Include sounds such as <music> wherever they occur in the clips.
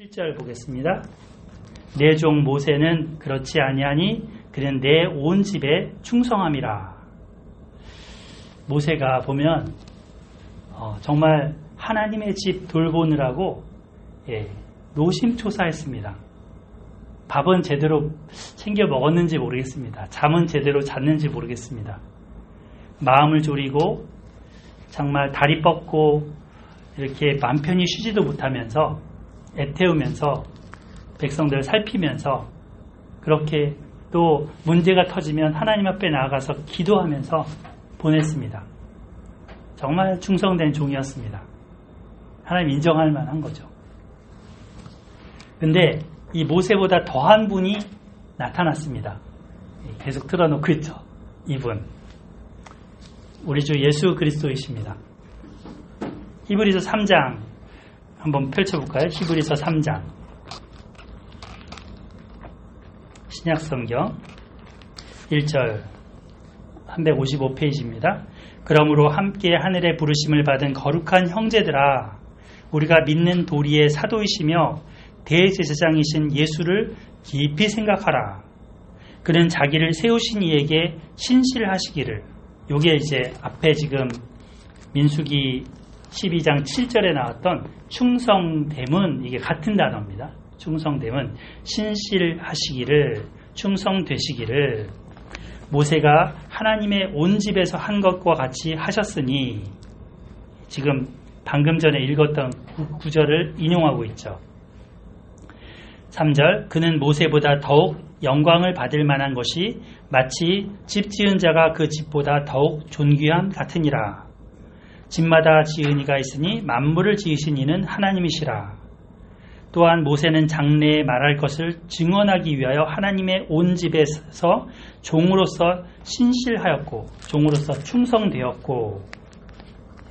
7절 보겠습니다. 내 종 모세는 그렇지 아니하니 그는 내 온 집에 충성함이라. 모세가 보면 어, 정말 하나님의 집 돌보느라고 예, 노심초사했습니다. 밥은 제대로 챙겨 먹었는지 모르겠습니다. 잠은 제대로 잤는지 모르겠습니다. 마음을 졸이고 정말 다리 뻗고 이렇게 맘 편히 쉬지도 못하면서 애태우면서 백성들을 살피면서 그렇게 또 문제가 터지면 하나님 앞에 나아가서 기도하면서 보냈습니다. 정말 충성된 종이었습니다. 하나님 인정할 만한 거죠. 근데 이 모세보다 더한 분이 나타났습니다. 계속 틀어놓고 있죠. 이분. 우리 주 예수 그리스도이십니다. 히브리서 3장 한번 펼쳐볼까요? 히브리서 3장. 신약성경 1절 355페이지입니다. 그러므로 함께 하늘의 부르심을 받은 거룩한 형제들아 우리가 믿는 도리의 사도이시며 대제사장이신 예수를 깊이 생각하라. 그는 자기를 세우신 이에게 신실하시기를 요게 이제 앞에 지금 민수기 12장 7절에 나왔던 충성됨은 이게 같은 단어입니다. 충성됨은 신실하시기를 충성되시기를 모세가 하나님의 온 집에서 한 것과 같이 하셨으니 지금 방금 전에 읽었던 구절을 인용하고 있죠. 3절 그는 모세보다 더욱 영광을 받을 만한 것이 마치 집 지은 자가 그 집보다 더욱 존귀함 같으니라. 집마다 지은 이가 있으니 만물을 지으신 이는 하나님이시라. 또한 모세는 장래에 말할 것을 증언하기 위하여 하나님의 온 집에서 종으로서 신실하였고 종으로서 충성되었고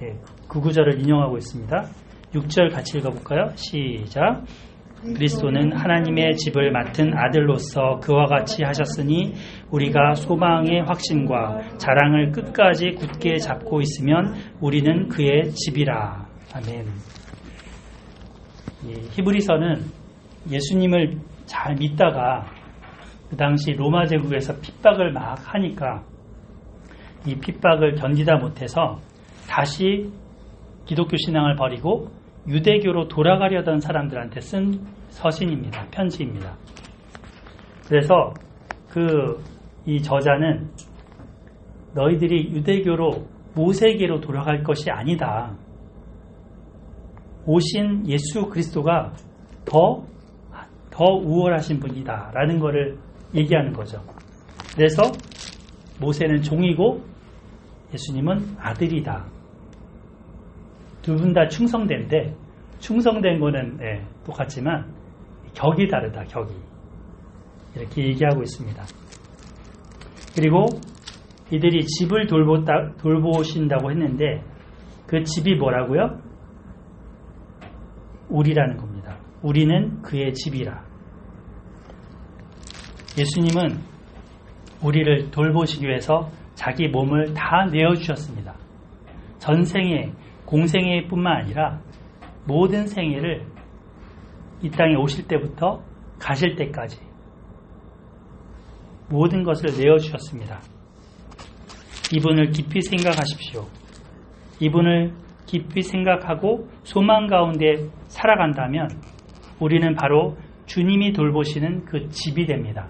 예, 그 구절을 인용하고 있습니다. 6절 같이 읽어볼까요? 시작. 그리스도는 하나님의 집을 맡은 아들로서 그와 같이 하셨으니 우리가 소망의 확신과 자랑을 끝까지 굳게 잡고 있으면 우리는 그의 집이라. 아멘. 히브리서는 예수님을 잘 믿다가 그 당시 로마 제국에서 핍박을 막 하니까 이 핍박을 견디다 못해서 다시 기독교 신앙을 버리고 유대교로 돌아가려던 사람들한테 쓴 서신입니다. 편지입니다. 그래서 그 이 저자는 너희들이 유대교로 모세계로 돌아갈 것이 아니다. 오신 예수 그리스도가 더, 더 우월하신 분이다. 라는 것을 얘기하는 거죠. 그래서 모세는 종이고 예수님은 아들이다. 두 분 다 충성된데, 충성된 거는 네, 똑같지만, 격이 다르다, 격이. 이렇게 얘기하고 있습니다. 그리고 이들이 집을 돌보다, 돌보신다고 했는데, 그 집이 뭐라고요? 우리라는 겁니다. 우리는 그의 집이라. 예수님은 우리를 돌보시기 위해서 자기 몸을 다 내어주셨습니다. 전생에, 공생애 뿐만 아니라 모든 생애를 이 땅에 오실 때부터 가실 때까지 모든 것을 내어주셨습니다. 이분을 깊이 생각하십시오. 이분을 깊이 생각하고 소망 가운데 살아간다면 우리는 바로 주님이 돌보시는 그 집이 됩니다.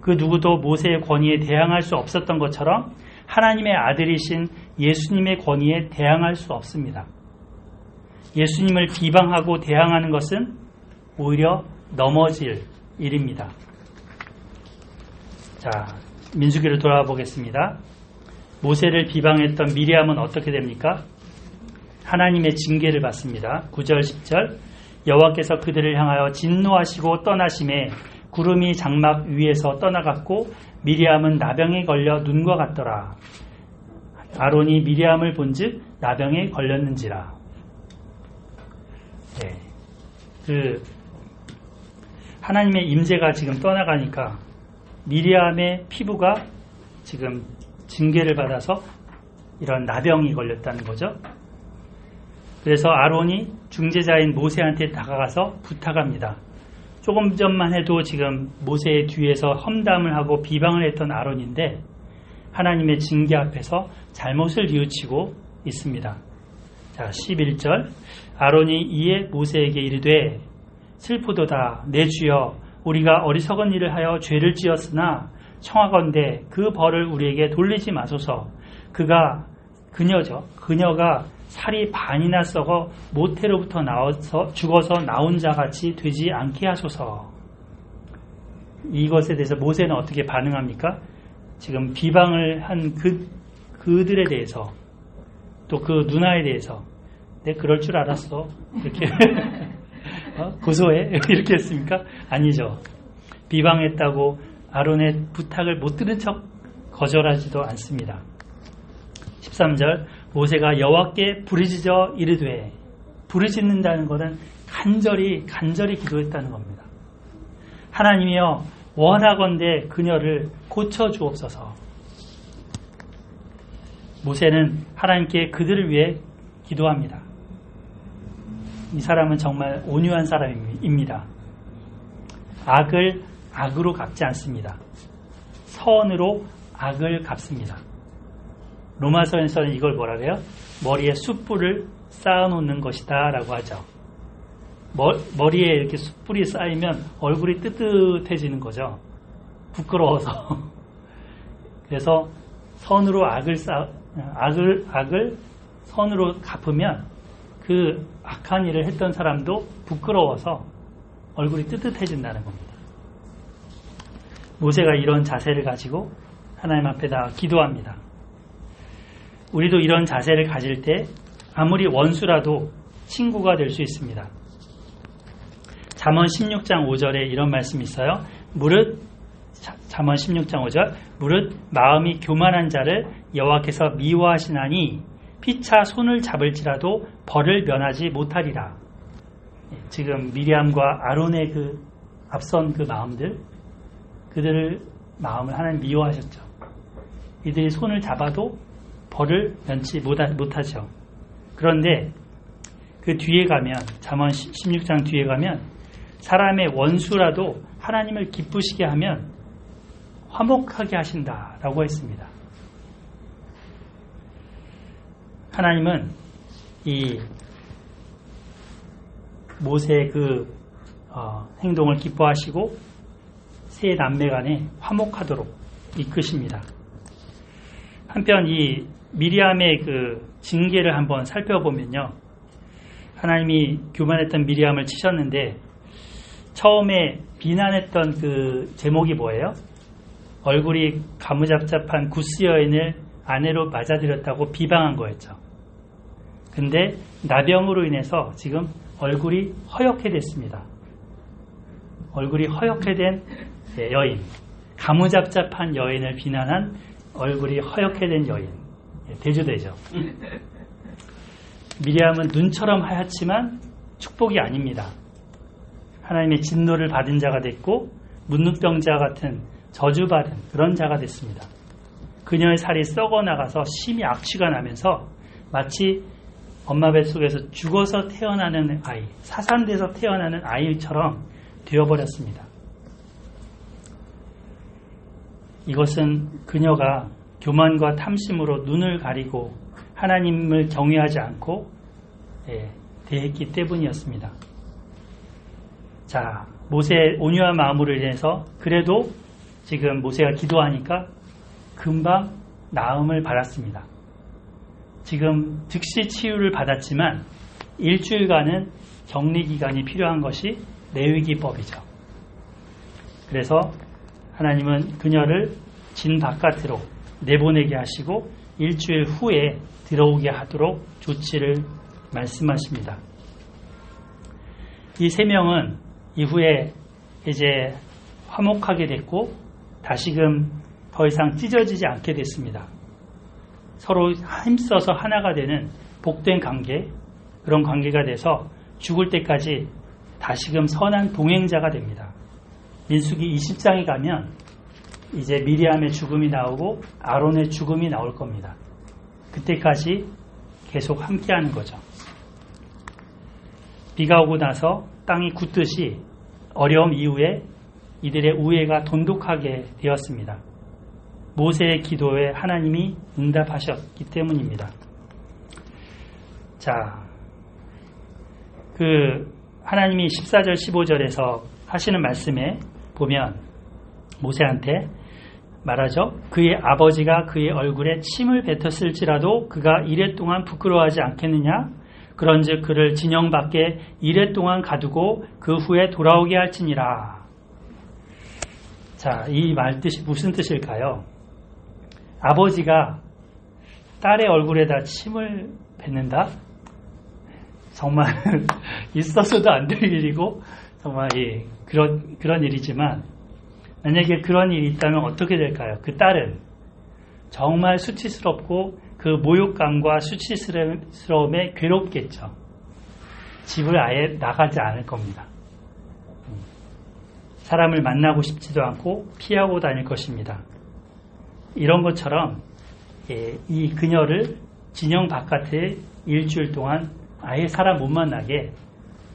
그 누구도 모세의 권위에 대항할 수 없었던 것처럼 하나님의 아들이신 예수님의 권위에 대항할 수 없습니다. 예수님을 비방하고 대항하는 것은 오히려 넘어질 일입니다. 자, 민수기를 돌아와 보겠습니다. 모세를 비방했던 미리암은 어떻게 됩니까? 하나님의 징계를 받습니다. 9절 10절 여호와께서 그들을 향하여 진노하시고 떠나심에 구름이 장막 위에서 떠나갔고 미리암은 나병에 걸려 눈과 같더라. 아론이 미리암을 본즉 나병에 걸렸는지라. 네. 그 하나님의 임재가 지금 떠나가니까 미리암의 피부가 지금 징계를 받아서 이런 나병이 걸렸다는 거죠. 그래서 아론이 중재자인 모세한테 다가가서 부탁합니다. 조금 전만 해도 지금 모세의 뒤에서 험담을 하고 비방을 했던 아론인데 하나님의 징계 앞에서 잘못을 뉘우치고 있습니다. 자, 11절. 아론이 이에 모세에게 이르되 슬프도다 내 주여 우리가 어리석은 일을 하여 죄를 지었으나 청하건대 그 벌을 우리에게 돌리지 마소서. 그가 그녀죠. 그녀가 살이 반이나 썩어 모태로부터 나와서 죽어서 나온 자 같이 되지 않게 하소서. 이것에 대해서 모세는 어떻게 반응합니까? 지금 비방을 한 그, 그들에 대해서 또 그 누나에 대해서 내 그럴 줄 알았어. 이렇게 <laughs> 어? 고소해? <laughs> 이렇게 했습니까? 아니죠. 비방했다고 아론의 부탁을 못 들은 척 거절하지도 않습니다. 13절 모세가 여호와께 부르짖어 이르되 부르짖는다는 것은 간절히 간절히 기도했다는 겁니다. 하나님이여 원하건대 그녀를 고쳐 주옵소서. 모세는 하나님께 그들을 위해 기도합니다. 이 사람은 정말 온유한 사람입니다. 악을 악으로 갚지 않습니다. 선으로 악을 갚습니다. 로마서에서는 이걸 뭐라 그래요? 머리에 숯불을 쌓아놓는 것이다 라고 하죠. 머리에 이렇게 숯불이 쌓이면 얼굴이 뜨뜻해지는 거죠. 부끄러워서. <laughs> 그래서 선으로 악을 쌓, 악을, 악을 선으로 갚으면 그 악한 일을 했던 사람도 부끄러워서 얼굴이 뜨뜻해진다는 겁니다. 모세가 이런 자세를 가지고 하나님 앞에다 기도합니다. 우리도 이런 자세를 가질 때 아무리 원수라도 친구가 될 수 있습니다. 잠언 16장 5절에 이런 말씀이 있어요. 무릇 잠언 16장 5절 무릇 마음이 교만한 자를 여호와께서 미워하시나니 피차 손을 잡을지라도 벌을 면하지 못하리라. 지금 미리암과 아론의 그 앞선 그 마음들 그들을 마음을 하나님 미워하셨죠. 이들이 손을 잡아도 벌을 면치 못하죠. 그런데 그 뒤에 가면 잠언 16장 뒤에 가면 사람의 원수라도 하나님을 기쁘시게 하면 화목하게 하신다라고 했습니다. 하나님은 이 모세의 그 어, 행동을 기뻐하시고 세 남매 간에 화목하도록 이끄십니다. 한편 이 미리암의 그 징계를 한번 살펴보면요. 하나님이 교만했던 미리암을 치셨는데 처음에 비난했던 그 제목이 뭐예요? 얼굴이 가무잡잡한 구스 여인을 아내로 맞아들였다고 비방한 거였죠. 근데 나병으로 인해서 지금 얼굴이 허옇게 됐습니다. 얼굴이 허옇게 된 여인, 가무잡잡한 여인을 비난한 얼굴이 허옇게 된 여인, 예, 대조되죠. 미리암은 눈처럼 하얗지만 축복이 아닙니다. 하나님의 진노를 받은 자가 됐고 문둥병자 같은 저주받은 그런 자가 됐습니다. 그녀의 살이 썩어 나가서 심히 악취가 나면서 마치 엄마 뱃속에서 죽어서 태어나는 아이, 사산돼서 태어나는 아이처럼 되어버렸습니다. 이것은 그녀가 교만과 탐심으로 눈을 가리고 하나님을 경외하지 않고 예, 대했기 때문이었습니다. 자, 모세의 온유한 마음으로 인해서 그래도 지금 모세가 기도하니까 금방 나음을 받았습니다. 지금 즉시 치유를 받았지만 일주일간은 격리 기간이 필요한 것이 내위기법이죠. 그래서 하나님은 그녀를 진 바깥으로 내보내게 하시고 일주일 후에 들어오게 하도록 조치를 말씀하십니다. 이 세 명은 이후에 이제 화목하게 됐고 다시금 더 이상 찢어지지 않게 됐습니다. 서로 힘써서 하나가 되는 복된 관계, 그런 관계가 돼서 죽을 때까지 다시금 선한 동행자가 됩니다. 민수기 20장에 가면 이제 미리암의 죽음이 나오고 아론의 죽음이 나올 겁니다. 그때까지 계속 함께하는 거죠. 비가 오고 나서 땅이 굳듯이 어려움 이후에 이들의 우애가 돈독하게 되었습니다. 모세의 기도에 하나님이 응답하셨기 때문입니다. 자, 그 하나님이 14절 15절에서 하시는 말씀에 보면 모세한테 말하죠. 그의 아버지가 그의 얼굴에 침을 뱉었을지라도 그가 이래 동안 부끄러워하지 않겠느냐? 그런즉 그를 진영 밖에 이래 동안 가두고 그 후에 돌아오게 할지니라. 자, 이 말 뜻이 무슨 뜻일까요? 아버지가 딸의 얼굴에다 침을 뱉는다? 정말 <laughs> 있어서도 안 될 일이고 정말 예, 그런 그런 일이지만 만약에 그런 일이 있다면 어떻게 될까요? 그 딸은 정말 수치스럽고 그 모욕감과 수치스러움에 괴롭겠죠. 집을 아예 나가지 않을 겁니다. 사람을 만나고 싶지도 않고 피하고 다닐 것입니다. 이런 것처럼 예, 이 그녀를 진영 바깥에 일주일 동안 아예 사람 못 만나게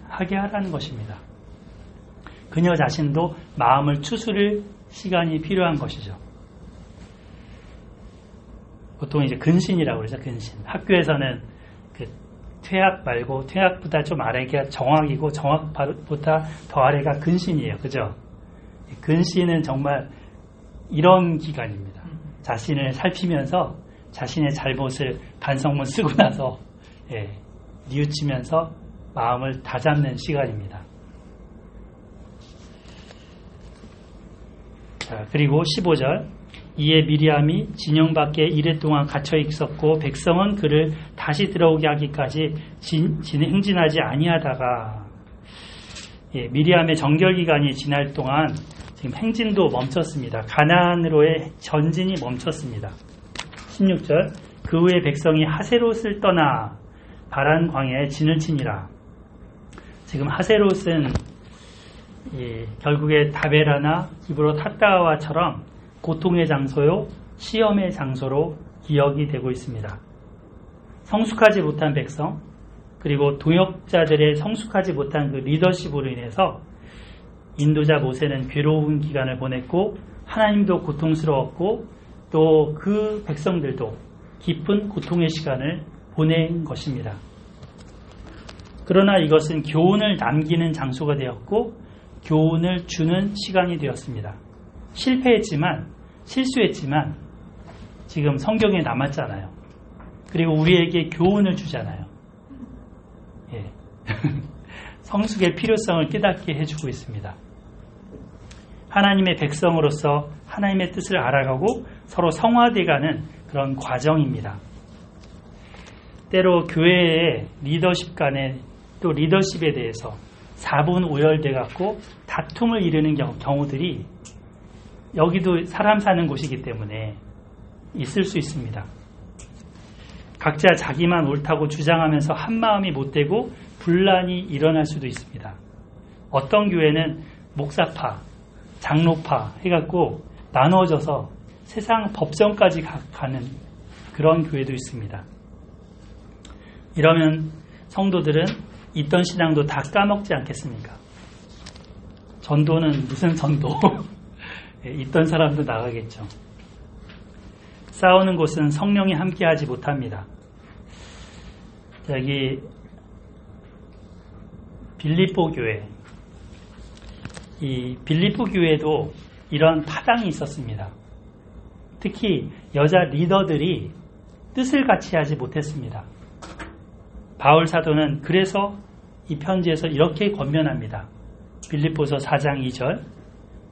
하게 하라는 것입니다. 그녀 자신도 마음을 추스릴 시간이 필요한 것이죠. 보통 이제 근신이라고 그러죠, 근신. 학교에서는 그 퇴학 말고 퇴학보다 좀 아래가 정학이고 정학보다 더 아래가 근신이에요. 그죠? 근신은 정말 이런 기간입니다. 자신을 살피면서 자신의 잘못을 반성문 쓰고 나서 예, 뉘우치면서 마음을 다잡는 시간입니다. 자, 그리고 15절 이에 미리암이 진영 밖에 이래 동안 갇혀 있었고 백성은 그를 다시 들어오게 하기까지 진, 진, 행진하지 아니하다가 예, 미리암의 정결 기간이 지날 동안 지금 행진도 멈췄습니다. 가나안으로의 전진이 멈췄습니다. 16절 그 후에 백성이 하세롯을 떠나 바란 광야에 진을 치니라. 지금 하세롯은 예, 결국에 다베라나 기브로 탔다와처럼 고통의 장소요, 시험의 장소로 기억이 되고 있습니다. 성숙하지 못한 백성, 그리고 동역자들의 성숙하지 못한 그 리더십으로 인해서 인도자 모세는 괴로운 기간을 보냈고 하나님도 고통스러웠고 또 그 백성들도 깊은 고통의 시간을 보낸 것입니다. 그러나 이것은 교훈을 남기는 장소가 되었고 교훈을 주는 시간이 되었습니다. 실패했지만 실수했지만 지금 성경에 남았잖아요. 그리고 우리에게 교훈을 주잖아요. 예. <laughs> 성숙의 필요성을 깨닫게 해주고 있습니다. 하나님의 백성으로서 하나님의 뜻을 알아가고 서로 성화돼가는 그런 과정입니다. 때로 교회의 리더십 간에 또 리더십에 대해서 사분 오열돼 갖고 다툼을 이르는 경우들이 여기도 사람 사는 곳이기 때문에 있을 수 있습니다. 각자 자기만 옳다고 주장하면서 한 마음이 못 되고 분란이 일어날 수도 있습니다. 어떤 교회는 목사파, 장로파 해갖고 나눠져서 세상 법정까지 가는 그런 교회도 있습니다. 이러면 성도들은 있던 신앙도 다 까먹지 않겠습니까? 전도는 무슨 전도? <laughs> 예, 있던 사람도 나가겠죠. 싸우는 곳은 성령이 함께하지 못합니다. 여기 빌리포 교회, 이 빌리포 교회도 이런 파당이 있었습니다. 특히 여자 리더들이 뜻을 같이 하지 못했습니다. 바울 사도는 그래서 이 편지에서 이렇게 권면합니다. 빌립보서 4장 2절.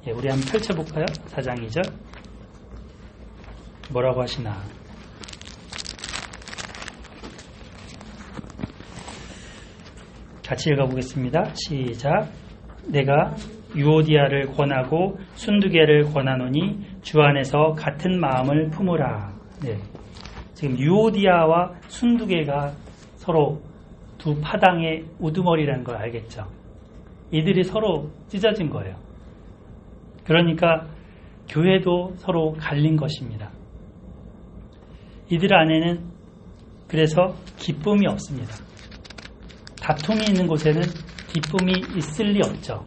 예, 우리 한번 펼쳐볼까요? 4장 2절. 뭐라고 하시나. 같이 읽어보겠습니다. 시작. 내가 유오디아를 권하고 순두개를 권하노니 주 안에서 같은 마음을 품으라. 네. 지금 유오디아와 순두개가 서로 두 파당의 우두머리라는 걸 알겠죠. 이들이 서로 찢어진 거예요. 그러니까 교회도 서로 갈린 것입니다. 이들 안에는 그래서 기쁨이 없습니다. 다툼이 있는 곳에는 기쁨이 있을 리 없죠.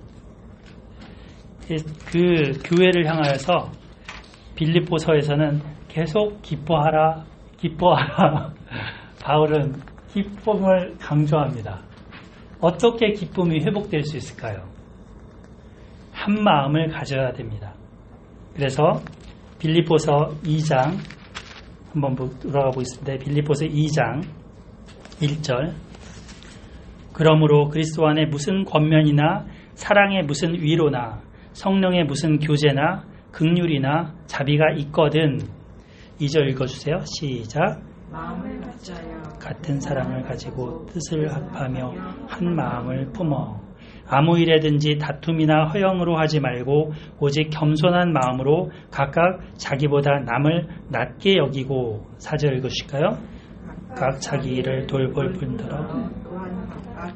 그 교회를 향하여서 빌립보서에서는 계속 기뻐하라, 기뻐하라. <laughs> 바울은 기쁨을 강조합니다. 어떻게 기쁨이 회복될 수 있을까요? 한 마음을 가져야 됩니다. 그래서 빌립보서 2장 한번 돌아가 보겠습니다. 빌립보서 2장 1절 그러므로 그리스도 안에 무슨 권면이나 사랑의 무슨 위로나 성령의 무슨 교제나 극률이나 자비가 있거든 2절 읽어주세요. 시작 같은 사랑을 가지고 뜻을 합하며 한 마음을 품어 아무 일에든지 다툼이나 허영으로 하지 말고 오직 겸손한 마음으로 각각 자기보다 남을 낮게 여기고 사절 읽으실까요? 각 자기 일을 돌볼 뿐더러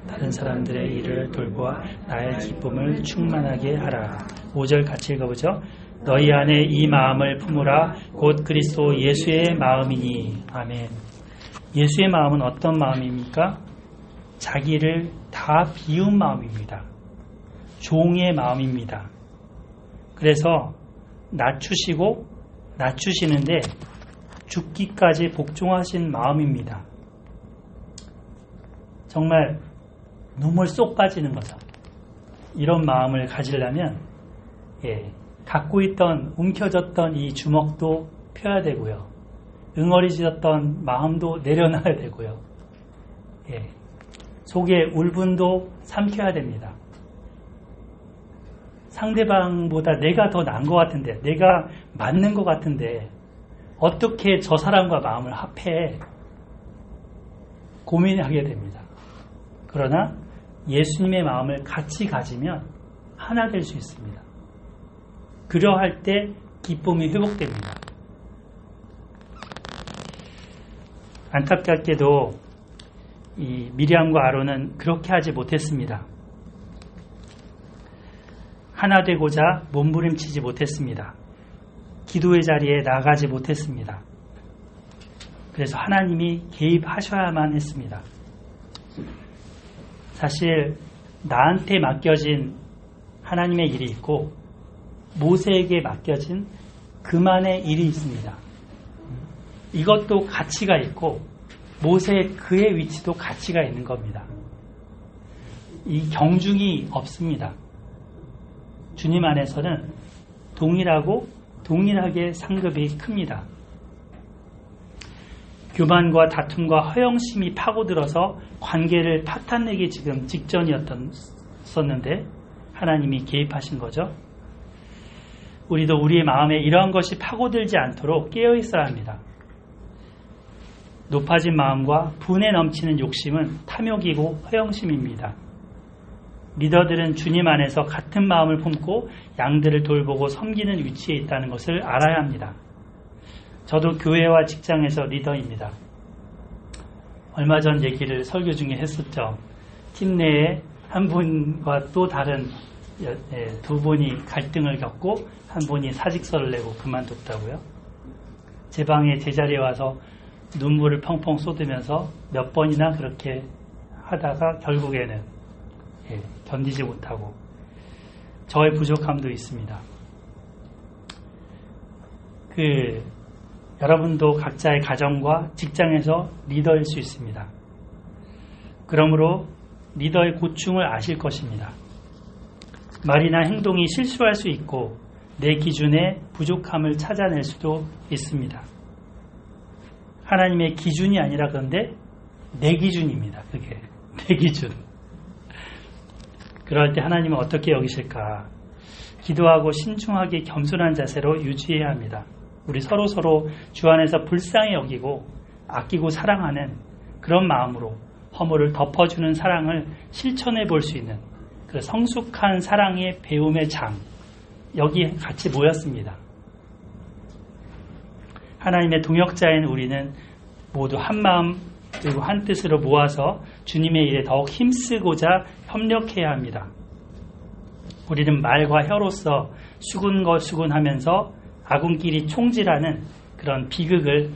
다른 사람들의 일을 돌보아 나의 기쁨을 충만하게 하라. 5절 같이 읽어보죠. 너희 안에 이 마음을 품으라 곧 그리스도 예수의 마음이니 아멘. 예수의 마음은 어떤 마음입니까? 자기를 다 비운 마음입니다. 종의 마음입니다. 그래서 낮추시고 낮추시는데 죽기까지 복종하신 마음입니다. 정말 눈물 쏙 빠지는 거죠. 이런 마음을 가지려면 예, 갖고 있던 움켜졌던 이 주먹도 펴야 되고요. 응어리졌던 마음도 내려놔야 되고요. 예, 속에 울분도 삼켜야 됩니다. 상대방보다 내가 더 나은 것 같은데, 내가 맞는 것 같은데, 어떻게 저 사람과 마음을 합해 고민하게 됩니다. 그러나 예수님의 마음을 같이 가지면 하나 될 수 있습니다. 그러할 때 기쁨이 회복됩니다. 안타깝게도 이 미리암과 아론은 그렇게 하지 못했습니다. 하나 되고자 몸부림치지 못했습니다. 기도의 자리에 나가지 못했습니다. 그래서 하나님이 개입하셔야만 했습니다. 사실 나한테 맡겨진 하나님의 일이 있고 모세에게 맡겨진 그만의 일이 있습니다. 이것도 가치가 있고 모세 그의 위치도 가치가 있는 겁니다. 이 경중이 없습니다. 주님 안에서는 동일하고 동일하게 상급이 큽니다. 교만과 다툼과 허영심이 파고들어서 관계를 파탄내기 지금 직전이었었는데 하나님이 개입하신 거죠. 우리도 우리의 마음에 이러한 것이 파고들지 않도록 깨어 있어야 합니다. 높아진 마음과 분에 넘치는 욕심은 탐욕이고 허영심입니다. 리더들은 주님 안에서 같은 마음을 품고 양들을 돌보고 섬기는 위치에 있다는 것을 알아야 합니다. 저도 교회와 직장에서 리더입니다. 얼마 전 얘기를 설교 중에 했었죠. 팀 내에 한 분과 또 다른 예, 두 분이 갈등을 겪고 한 분이 사직서를 내고 그만뒀다고요. 제 방에 제자리에 와서 눈물을 펑펑 쏟으면서 몇 번이나 그렇게 하다가 결국에는 예, 견디지 못하고 저의 부족함도 있습니다. 그 여러분도 각자의 가정과 직장에서 리더일 수 있습니다. 그러므로 리더의 고충을 아실 것입니다. 말이나 행동이 실수할 수 있고 내 기준에 부족함을 찾아낼 수도 있습니다. 하나님의 기준이 아니라 그런데 내 기준입니다. 그게 <laughs> 내 기준. 그럴 때 하나님은 어떻게 여기실까? 기도하고 신중하게 겸손한 자세로 유지해야 합니다. 우리 서로 서로 주 안에서 불쌍히 여기고 아끼고 사랑하는 그런 마음으로 허물을 덮어주는 사랑을 실천해 볼 수 있는 그 성숙한 사랑의 배움의 장 여기 같이 모였습니다. 하나님의 동역자인 우리는 모두 한 마음 그리고 한 뜻으로 모아서 주님의 일에 더욱 힘쓰고자 협력해야 합니다. 우리는 말과 혀로서 수군거 수군하면서 아군끼리 총질하는 그런 비극을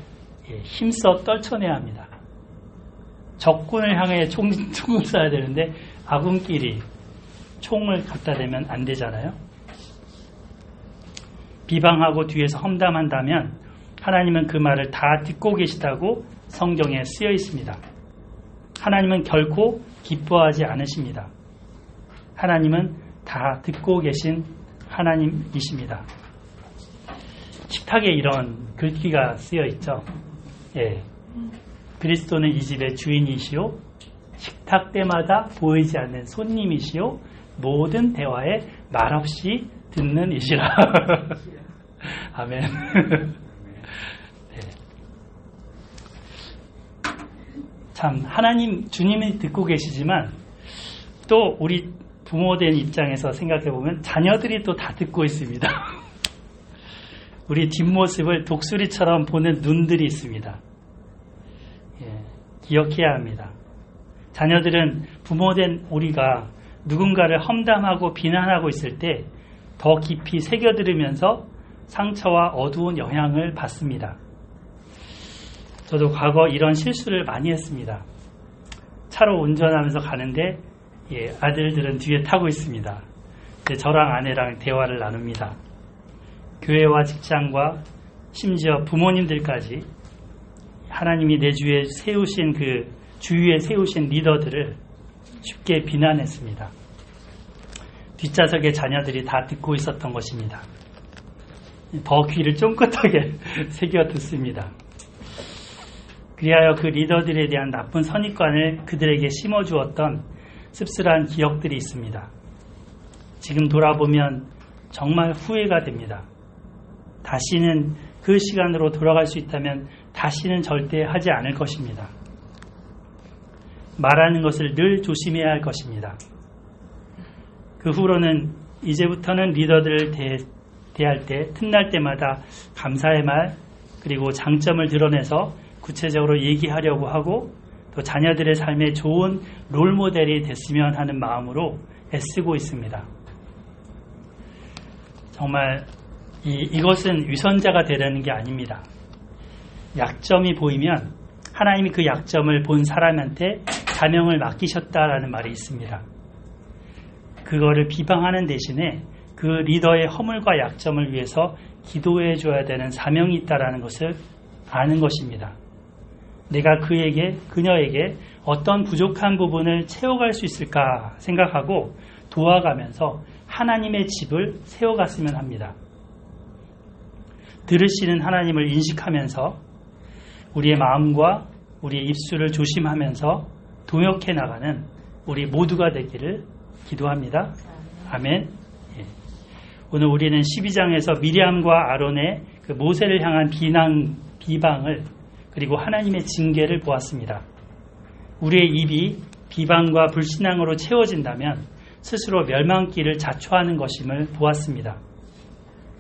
예, 힘써 떨쳐내야 합니다. 적군을 향해 총, <laughs> 총을 쏴야 되는데 아군끼리 총을 갖다 대면 안 되잖아요. 비방하고 뒤에서 험담한다면 하나님은 그 말을 다 듣고 계시다고 성경에 쓰여 있습니다. 하나님은 결코 기뻐하지 않으십니다. 하나님은 다 듣고 계신 하나님이십니다. 식탁에 이런 글귀가 쓰여 있죠. 예. 그리스도는 이 집의 주인이시오. 식탁 때마다 보이지 않는 손님이시오. 모든 대화에 말없이 듣는 이시라. <laughs> 아멘. <laughs> 네. 참, 하나님, 주님이 듣고 계시지만 또 우리 부모된 입장에서 생각해 보면 자녀들이 또 다 듣고 있습니다. <laughs> 우리 뒷모습을 독수리처럼 보는 눈들이 있습니다. 예, 기억해야 합니다. 자녀들은 부모된 우리가 누군가를 험담하고 비난하고 있을 때 더 깊이 새겨들으면서 상처와 어두운 영향을 받습니다. 저도 과거 이런 실수를 많이 했습니다. 차로 운전하면서 가는데 예, 아들들은 뒤에 타고 있습니다. 저랑 아내랑 대화를 나눕니다. 교회와 직장과 심지어 부모님들까지 하나님이 내 주위에 세우신 그 주위에 세우신 리더들을 쉽게 비난했습니다. 뒷좌석의 자녀들이 다 듣고 있었던 것입니다. 더 귀를 쫑긋하게 <laughs> 새겨 듣습니다. 그리하여 그 리더들에 대한 나쁜 선입관을 그들에게 심어주었던 씁쓸한 기억들이 있습니다. 지금 돌아보면 정말 후회가 됩니다. 다시는 그 시간으로 돌아갈 수 있다면 다시는 절대 하지 않을 것입니다. 말하는 것을 늘 조심해야 할 것입니다. 그 후로는 이제부터는 리더들을 대, 대할 때 틈날 때마다 감사의 말 그리고 장점을 드러내서 구체적으로 얘기하려고 하고 또 자녀들의 삶에 좋은 롤 모델이 됐으면 하는 마음으로 애쓰고 있습니다. 정말 이, 이것은 위선자가 되려는 게 아닙니다. 약점이 보이면 하나님이 그 약점을 본 사람한테 사명을 맡기셨다라는 말이 있습니다. 그거를 비방하는 대신에 그 리더의 허물과 약점을 위해서 기도해 줘야 되는 사명이 있다라는 것을 아는 것입니다. 내가 그에게, 그녀에게 어떤 부족한 부분을 채워갈 수 있을까 생각하고 도와가면서 하나님의 집을 세워갔으면 합니다. 들으시는 하나님을 인식하면서 우리의 마음과 우리의 입술을 조심하면서 동역해 나가는 우리 모두가 되기를 기도합니다. 아멘. 예. 오늘 우리는 12장에서 미리암과 아론의 그 모세를 향한 비난, 비방을 그리고 하나님의 징계를 보았습니다. 우리의 입이 비방과 불신앙으로 채워진다면 스스로 멸망길을 자초하는 것임을 보았습니다.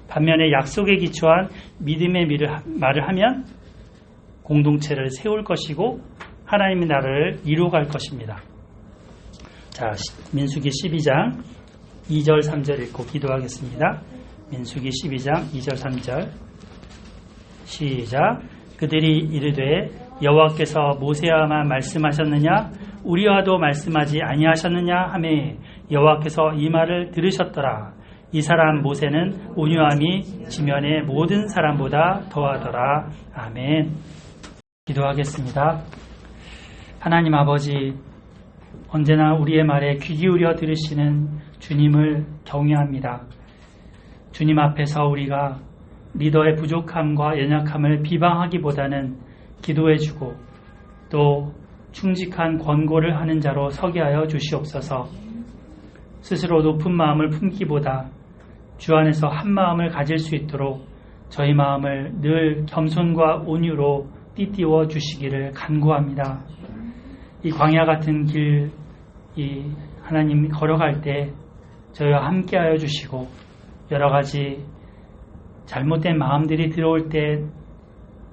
반면에 약속에 기초한 믿음의 말을 하면 공동체를 세울 것이고 하나님의 나라를 이루어갈 것입니다. 자, 민수기 12장 2절 3절 읽고 기도하겠습니다. 민수기 12장 2절 3절 시작 그들이 이르되 여호와께서 모세와만 말씀하셨느냐? 우리와도 말씀하지 아니하셨느냐? 하매 여호와께서 이 말을 들으셨더라. 이 사람 모세는 온유함이 지면의 모든 사람보다 더하더라. 아멘. 기도하겠습니다. 하나님 아버지 언제나 우리의 말에 귀 기울여 들으시는 주님을 경외합니다. 주님 앞에서 우리가 리더의 부족함과 연약함을 비방하기보다는 기도해주고 또 충직한 권고를 하는 자로 서게 하여 주시옵소서. 스스로 높은 마음을 품기보다 주 안에서 한 마음을 가질 수 있도록 저희 마음을 늘 겸손과 온유로 띠띠워 주시기를 간구합니다. 이 광야 같은 길, 이 하나님 걸어갈 때 저희와 함께하여 주시고 여러 가지 잘못된 마음들이 들어올 때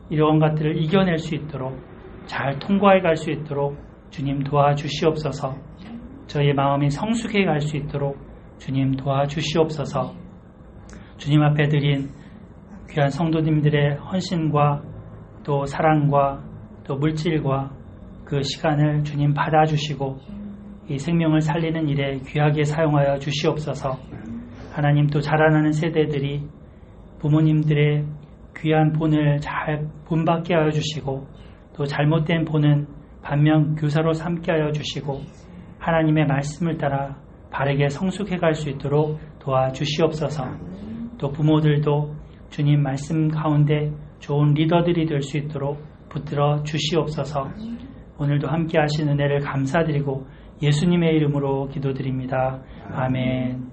이런 것들을 이겨낼 수 있도록 잘 통과해 갈 수 있도록 주님 도와주시옵소서 저희의 마음이 성숙해 갈 수 있도록 주님 도와주시옵소서 주님 앞에 드린 귀한 성도님들의 헌신과 또 사랑과 또 물질과 그 시간을 주님 받아주시고 이 생명을 살리는 일에 귀하게 사용하여 주시옵소서. 하나님 또 자라나는 세대들이 부모님들의 귀한 본을 잘 본받게 하여 주시고 또 잘못된 본은 반면 교사로 삼게 하여 주시고 하나님의 말씀을 따라 바르게 성숙해 갈 수 있도록 도와주시옵소서. 또 부모들도 주님 말씀 가운데 좋은 리더들이 될 수 있도록 붙들어 주시옵소서. 오늘도 함께 하신 은혜를 감사드리고 예수님의 이름으로 기도드립니다. 아멘.